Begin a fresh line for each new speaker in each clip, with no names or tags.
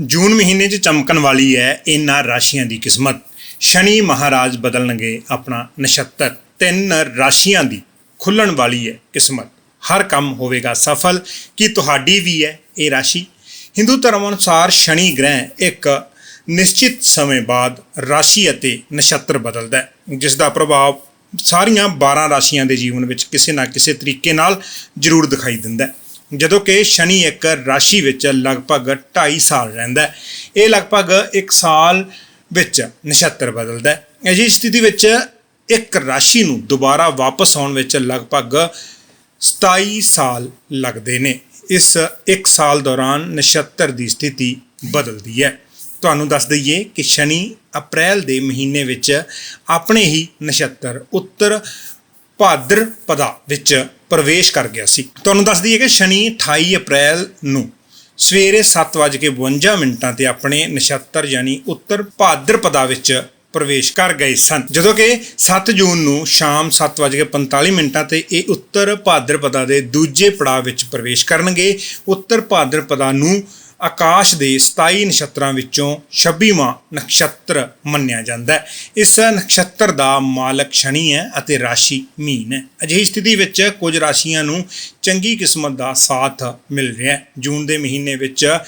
ਜੂਨ ਮਹੀਨੇ 'ਚ ਚਮਕਣ ਵਾਲੀ ਹੈ ਇਹਨਾਂ ਰਾਸ਼ੀਆਂ ਦੀ ਕਿਸਮਤ। ਸ਼ਨੀ ਮਹਾਰਾਜ ਬਦਲਣਗੇ ਆਪਣਾ ਨਛੱਤਰ। ਤਿੰਨ ਰਾਸ਼ੀਆਂ ਦੀ ਖੁੱਲਣ ਵਾਲੀ ਹੈ ਕਿਸਮਤ। ਹਰ ਕੰਮ ਹੋਵੇਗਾ ਸਫਲ। ਕੀ ਤੁਹਾਡੀ ਵੀ ਹੈ ਇਹ ਰਾਸ਼ੀ? ਹਿੰਦੂ ਧਰਮ ਅਨੁਸਾਰ ਸ਼ਨੀ ਗ੍ਰਹਿ ਇੱਕ ਨਿਸ਼ਚਿਤ ਸਮੇਂ ਬਾਅਦ ਰਾਸ਼ੀ ਅਤੇ ਨਛੱਤਰ ਬਦਲਦਾ ਹੈ। ਜਿਸ ਦਾ ਪ੍ਰਭਾਵ ਸਾਰੀਆਂ 12 ਰਾਸ਼ੀਆਂ ਦੇ ਜੀਵਨ ਵਿੱਚ ਕਿਸੇ ਨਾ ਕਿਸੇ ਤਰੀਕੇ ਨਾਲ ਜ਼ਰੂਰ ਦਿਖਾਈ ਦਿੰਦਾ ਹੈ। ਜਦੋਂ ਕਿ ਸ਼ਨੀ ਇੱਕ ਰਾਸ਼ੀ ਵਿੱਚ ਲਗਭਗ 2.5 ਸਾਲ ਰਹਿੰਦਾ ਹੈ, ਇਹ ਲਗਭਗ 1 ਸਾਲ ਵਿੱਚ ਨਛੱਤਰ ਬਦਲਦਾ ਹੈ। ਅਜਿਹੀ ਸਥਿਤੀ ਵਿੱਚ ਇੱਕ ਰਾਸ਼ੀ ਨੂੰ ਦੁਬਾਰਾ ਵਾਪਸ ਆਉਣ ਵਿੱਚ ਲਗਭਗ 27 ਸਾਲ ਲੱਗਦੇ ਨੇ। ਇਸ 1 ਸਾਲ ਦੌਰਾਨ ਨਛੱਤਰ ਦੀ ਸਥਿਤੀ ਬਦਲਦੀ ਹੈ। ਤੁਹਾਨੂੰ ਦੱਸ ਦਈਏ ਕਿ ਸ਼ਨੀ ਅਪ੍ਰੈਲ ਦੇ ਮਹੀਨੇ ਵਿੱਚ ਆਪਣੇ ਹੀ ਨਛੱਤਰ ਉੱਤਰ ਭਾਦਰਪਦਾ ਵਿੱਚ ਪ੍ਰਵੇਸ਼ ਕਰ ਗਿਆ ਸੀ। ਤੁਹਾਨੂੰ ਦੱਸ ਦਈਏ ਕਿ ਸ਼ਨੀ 28 ਅਪ੍ਰੈਲ ਨੂੰ ਸਵੇਰੇ 7:52 ਮਿੰਟਾਂ ਤੇ ਆਪਣੇ ਨਛੱਤਰ ਯਾਨੀ ਉੱਤਰ ਭਾਦਰਪਦਾ ਵਿੱਚ ਪ੍ਰਵੇਸ਼ ਕਰ ਗਏ ਸਨ। ਜਦੋਂ ਕਿ 7 ਜੂਨ ਨੂੰ ਸ਼ਾਮ 7:45 ਮਿੰਟਾਂ ਤੇ ਇਹ ਉੱਤਰ ਭਾਦਰਪਦਾ ਦੇ ਦੂਜੇ ਪੜਾਅ ਵਿੱਚ ਪ੍ਰਵੇਸ਼ ਕਰਨਗੇ। ਉੱਤਰ ਭਾਦਰਪਦਾ ਨੂੰ ਆਕਾਸ਼ ਦੇ 27 ਨਛੱਤਰਾਂ ਵਿੱਚੋਂ 26ਵਾਂ ਨਛੱਤਰ ਮੰਨਿਆ ਜਾਂਦਾ ਹੈ। ਇਸ ਨਛੱਤਰ ਦਾ ਮਾਲਕ ਸ਼ਨੀ ਹੈ ਅਤੇ ਰਾਸ਼ੀ ਮੀਨ ਹੈ। ਅਜਿਹੀ ਸਥਿਤੀ ਵਿੱਚ ਕੁਝ ਰਾਸ਼ੀਆਂ ਨੂੰ ਚੰਗੀ ਕਿਸਮਤ ਦਾ ਸਾਥ ਮਿਲ ਰਿਹਾ ਹੈ। ਜੂਨ ਦੇ ਮਹੀਨੇ ਵਿੱਚ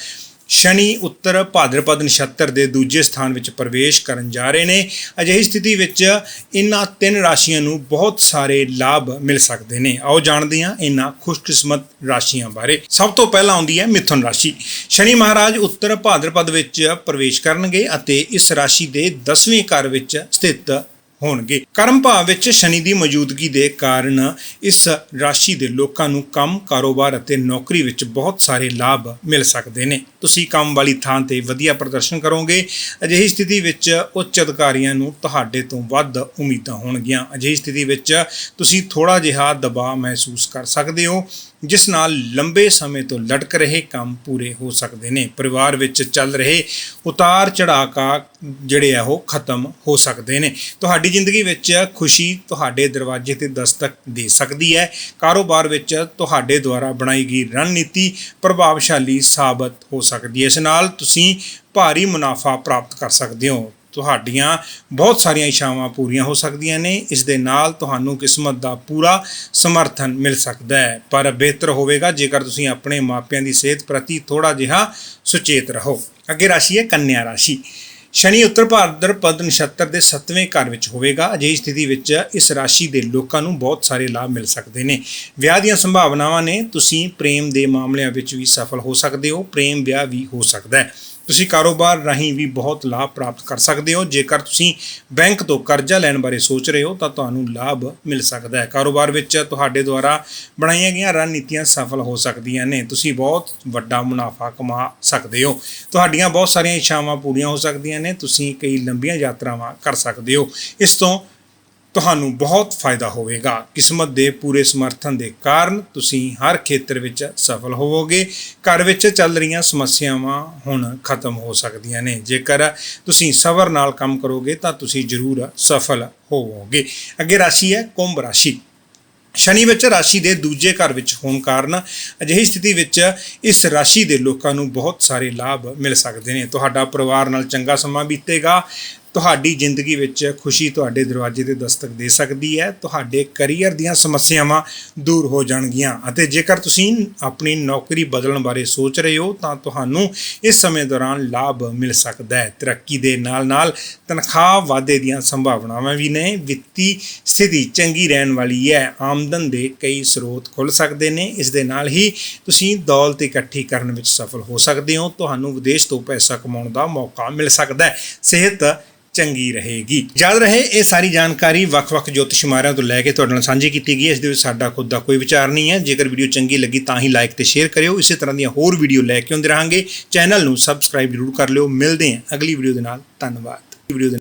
ਸ਼ਨੀ, ਉੱਤਰ ਭਾਦਰਪਦ ਨਛੱਤਰ ਦੇ ਦੂਜੇ ਸਥਾਨ ਵਿੱਚ ਪ੍ਰਵੇਸ਼ ਕਰਨ ਜਾ ਰਹੇ ਨੇ। ਅਜਿਹੀ ਸਥਿਤੀ ਵਿੱਚ ਇਹਨਾਂ ਤਿੰਨ ਰਾਸ਼ੀਆਂ ਨੂੰ ਬਹੁਤ ਸਾਰੇ ਲਾਭ ਮਿਲ ਸਕਦੇ ਨੇ। ਆਓ ਜਾਣਦੇ ਹਾਂ ਇਹਨਾਂ ਖੁਸ਼ਕਿਸਮਤ ਰਾਸ਼ੀਆਂ ਬਾਰੇ। ਸਭ ਤੋਂ ਪਹਿਲਾਂ ਆਉਂਦੀ ਹੈ ਮਿਥੁਨ ਰਾਸ਼ੀ। ਸ਼ਨੀ ਮਹਾਰਾਜ ਉੱਤਰ ਭਾਦਰਪਦ ਵਿੱਚ ਪ੍ਰਵੇਸ਼ ਕਰਨਗੇ ਅਤੇ ਇਸ ਰਾਸ਼ੀ ਦੇ 10ਵੇਂ ਘਰ ਵਿੱਚ ਸਥਿਤ ਹੋਣਗੇ। ਕਰਮ ਭਾਵ ਵਿੱਚ ਸ਼ਨੀ ਦੀ ਮੌਜੂਦਗੀ ਦੇ ਕਾਰਨ ਇਸ ਰਾਸ਼ੀ ਦੇ ਲੋਕਾਂ ਨੂੰ ਕੰਮ, ਕਾਰੋਬਾਰ ਅਤੇ ਨੌਕਰੀ ਵਿੱਚ ਬਹੁਤ ਸਾਰੇ ਲਾਭ ਮਿਲ ਸਕਦੇ ਨੇ। ਤੁਸੀਂ ਕੰਮ ਵਾਲੀ ਥਾਂ ਤੇ ਵਧੀਆ ਪ੍ਰਦਰਸ਼ਨ ਕਰੋਗੇ। ਅਜਿਹੀ ਸਥਿਤੀ ਵਿੱਚ ਉੱਚ ਅਧਿਕਾਰੀਆਂ ਨੂੰ ਤੁਹਾਡੇ ਤੋਂ ਵੱਧ ਉਮੀਦਾਂ ਹੋਣਗੀਆਂ। ਅਜਿਹੀ ਸਥਿਤੀ ਵਿੱਚ ਤੁਸੀਂ ਥੋੜਾ ਜਿਹਾ ਦਬਾਅ ਮਹਿਸੂਸ ਕਰ ਸਕਦੇ ਹੋ, ਜਿਸ ਨਾਲ ਲੰਬੇ ਸਮੇਂ ਤੋਂ ਲਟਕ ਰਹੇ ਕੰਮ ਪੂਰੇ ਹੋ ਸਕਦੇ ਨੇ। ਪਰਿਵਾਰ ਵਿੱਚ ਚੱਲ ਰਹੇ ਉਤਾਰ ਚੜਾਕਾ ਜਿਹੜੇ ਆ ਉਹ ਖਤਮ ਹੋ ਸਕਦੇ ਨੇ। ਤੁਹਾਡੀ ਜ਼ਿੰਦਗੀ ਵਿੱਚ ਖੁਸ਼ੀ ਤੁਹਾਡੇ ਦਰਵਾਜ਼ੇ ਤੇ ਦਸਤਕ ਦੇ ਸਕਦੀ ਹੈ। ਕਾਰੋਬਾਰ ਵਿੱਚ ਤੁਹਾਡੇ ਦੁਆਰਾ ਬਣਾਈ ਗਈ ਰਣਨੀਤੀ ਪ੍ਰਭਾਵਸ਼ਾਲੀ ਸਾਬਤ ਹੋ ਸਕਦੀ ਸਕਦੀ ਹੈ। ਇਸ ਨਾਲ ਤੁਸੀਂ ਭਾਰੀ ਮੁਨਾਫਾ ਪ੍ਰਾਪਤ ਕਰ ਸਕਦੇ ਹੋ। ਤੁਹਾਡੀਆਂ ਬਹੁਤ ਸਾਰੀਆਂ ਇਛਾਵਾਂ ਪੂਰੀਆਂ ਹੋ ਸਕਦੀਆਂ ਨੇ। ਇਸ ਦੇ ਨਾਲ ਤੁਹਾਨੂੰ ਕਿਸਮਤ ਦਾ ਪੂਰਾ ਸਮਰਥਨ ਮਿਲ ਸਕਦਾ ਹੈ। ਪਰ ਬਿਹਤਰ ਹੋਵੇਗਾ ਜੇਕਰ ਤੁਸੀਂ ਆਪਣੇ ਮਾਪਿਆਂ ਦੀ ਸਿਹਤ ਪ੍ਰਤੀ ਥੋੜਾ ਜਿਹਾ ਸੁਚੇਤ ਰਹੋ। ਅੱਗੇ ਰਾਸ਼ੀ ਹੈ, ਕੰਨਿਆ ਰਾਸ਼ੀ। ਸ਼ਨੀ ਉੱਤਰ ਭਾਰਤ ਭਾਦਰਪਦ ਨਛੱਤਰ ਦੇ 7ਵੇਂ ਘਰ ਵਿੱਚ ਹੋਵੇਗਾ। ਅਜਿਹੀ ਸਥਿਤੀ ਵਿੱਚ ਇਸ ਰਾਸ਼ੀ ਦੇ ਲੋਕਾਂ ਨੂੰ ਬਹੁਤ ਸਾਰੇ ਲਾਭ ਮਿਲ ਸਕਦੇ ਨੇ। ਵਿਆਹ ਦੀਆਂ ਸੰਭਾਵਨਾਵਾਂ ਨੇ। ਤੁਸੀਂ ਪ੍ਰੇਮ ਦੇ ਮਾਮਲਿਆਂ ਵਿੱਚ ਵੀ ਸਫਲ ਹੋ ਸਕਦੇ ਹੋ। ਪ੍ਰੇਮ ਵਿਆਹ ਵੀ ਹੋ ਸਕਦਾ ਹੈ। ਤੁਸੀਂ ਕਾਰੋਬਾਰ ਰਾਹੀਂ ਵੀ ਬਹੁਤ ਲਾਭ ਪ੍ਰਾਪਤ ਕਰ ਸਕਦੇ ਹੋ। ਜੇਕਰ ਤੁਸੀਂ ਬੈਂਕ ਤੋਂ ਕਰਜ਼ਾ ਲੈਣ ਬਾਰੇ ਸੋਚ ਰਹੇ ਹੋ, ਤਾਂ ਤੁਹਾਨੂੰ ਲਾਭ ਮਿਲ ਸਕਦਾ ਹੈ। ਕਾਰੋਬਾਰ ਵਿੱਚ ਤੁਹਾਡੇ ਦੁਆਰਾ ਬਣਾਈਆਂ ਗਈਆਂ ਰਣਨੀਤੀਆਂ ਸਫਲ ਹੋ ਸਕਦੀਆਂ ਨੇ। ਤੁਸੀਂ ਬਹੁਤ ਵੱਡਾ ਮੁਨਾਫਾ ਕਮਾ ਸਕਦੇ ਹੋ। ਤੁਹਾਡੀਆਂ ਬਹੁਤ ਸਾਰੀਆਂ ਇੱਛਾਵਾਂ ਪੂਰੀਆਂ ਹੋ ਸਕਦੀਆਂ ਨੇ। ਤੁਸੀਂ ਕਈ ਲੰਬੀਆਂ ਯਾਤਰਾਵਾਂ ਕਰ ਸਕਦੇ ਹੋ। ਇਸ ਤੋਂ ਤੁਹਾਨੂੰ ਬਹੁਤ ਫਾਇਦਾ ਹੋਵੇਗਾ। ਕਿਸਮਤ ਦੇ ਪੂਰੇ ਸਮਰਥਨ ਦੇ ਕਾਰਨ ਤੁਸੀਂ ਹਰ ਖੇਤਰ ਵਿੱਚ ਸਫਲ ਹੋਵੋਗੇ। ਘਰ ਵਿੱਚ ਚੱਲ ਰਹੀਆਂ ਸਮੱਸਿਆਵਾਂ ਹੁਣ ਖਤਮ ਹੋ ਸਕਦੀਆਂ ਨੇ। ਜੇਕਰ ਤੁਸੀਂ ਸਬਰ ਨਾਲ ਕੰਮ ਕਰੋਗੇ ਤਾਂ ਤੁਸੀਂ ਜ਼ਰੂਰ ਸਫਲ ਹੋਵੋਗੇ। ਅੱਗੇ ਰਾਸ਼ੀ ਹੈ ਕੁੰਭ ਰਾਸ਼ੀ। ਸ਼ਨੀ ਵਿੱਚ ਰਾਸ਼ੀ ਦੇ ਦੂਜੇ ਘਰ ਵਿੱਚ ਹੋਣ ਕਾਰਨ ਅਜਿਹੀ ਸਥਿਤੀ ਵਿੱਚ ਇਸ ਰਾਸ਼ੀ ਦੇ ਲੋਕਾਂ ਨੂੰ ਬਹੁਤ ਸਾਰੇ ਲਾਭ ਮਿਲ ਸਕਦੇ ਨੇ। ਤੁਹਾਡਾ ਪਰਿਵਾਰ ਨਾਲ ਚੰਗਾ ਸਮਾਂ ਬੀਤੇਗਾ। ਤੁਹਾਡੀ ਜ਼ਿੰਦਗੀ ਵਿੱਚ ਖੁਸ਼ੀ ਤੁਹਾਡੇ ਦਰਵਾਜ਼ੇ ਤੇ ਦਸਤਕ ਦੇ ਸਕਦੀ ਹੈ, ਤੁਹਾਡੇ ਕੈਰੀਅਰ ਦੀਆਂ ਸਮੱਸਿਆਵਾਂ ਦੂਰ ਹੋ ਜਾਣਗੀਆਂ ਅਤੇ ਜੇਕਰ ਤੁਸੀਂ ਆਪਣੀ ਨੌਕਰੀ ਬਦਲਣ ਬਾਰੇ ਸੋਚ ਰਹੇ ਹੋ, ਤਾਂ ਤੁਹਾਨੂੰ ਇਸ ਸਮੇਂ ਦੌਰਾਨ ਲਾਭ ਮਿਲ ਸਕਦਾ ਹੈ। ਤਰੱਕੀ ਦੇ ਨਾਲ-ਨਾਲ ਤਨਖਾਹ ਵਾਧੇ ਦੀਆਂ ਸੰਭਾਵਨਾਵਾਂ ਵੀ ਨੇ, ਵਿੱਤੀ ਸਥਿਤੀ ਚੰਗੀ ਰਹਿਣ ਵਾਲੀ ਹੈ, ਆਮਦਨ ਦੇ ਕਈ ਸਰੋਤ ਖੁੱਲ ਸਕਦੇ ਨੇ, ਇਸ ਦੇ ਨਾਲ ਹੀ ਤੁਸੀਂ ਦੌਲਤ ਇਕੱਠੀ ਕਰਨ ਵਿੱਚ ਸਫਲ ਹੋ ਸਕਦੇ ਹੋ, ਤੁਹਾਨੂੰ ਵਿਦੇਸ਼ ਤੋਂ ਪੈਸਾ ਕਮਾਉਣ ਦਾ ਮੌਕਾ ਮਿਲ ਸਕਦਾ ਹੈ। ਸਿਹਤ ਚੰਗੀ ਰਹੇਗੀ। ਯਾਦ ਰਹੇ, ਇਹ ਸਾਰੀ ਜਾਣਕਾਰੀ ਵੱਖ-ਵੱਖ ਜੋਤਿਸ਼ ਮਾਰਿਆਂ ਤੋਂ ਲੈ ਕੇ ਤੁਹਾਡੇ ਨਾਲ ਸਾਂਝੀ ਕੀਤੀ ਗਈ ਹੈ। ਇਸ ਦੇ ਵਿੱਚ ਸਾਡਾ ਖੁਦ ਦਾ ਕੋਈ ਵਿਚਾਰ ਨਹੀਂ ਹੈ। ਜੇਕਰ ਵੀਡੀਓ ਚੰਗੀ ਲੱਗੀ ਤਾਂ ਹੀ ਲਾਈਕ ਤੇ ਸ਼ੇਅਰ ਕਰਿਓ। ਇਸੇ ਤਰ੍ਹਾਂ ਦੀਆਂ ਹੋਰ ਵੀਡੀਓ ਲੈ ਕੇ ਆਉਂਦੇ ਰਹਾਂਗੇ। ਚੈਨਲ ਨੂੰ ਸਬਸਕ੍ਰਾਈਬ ਜ਼ਰੂਰ ਕਰ ਲਿਓ। ਮਿਲਦੇ ਹਾਂ ਅਗਲੀ ਵੀਡੀਓ ਦੇ ਨਾਲ। ਧੰਨਵਾਦ। ਵੀਡੀਓ ਦੇ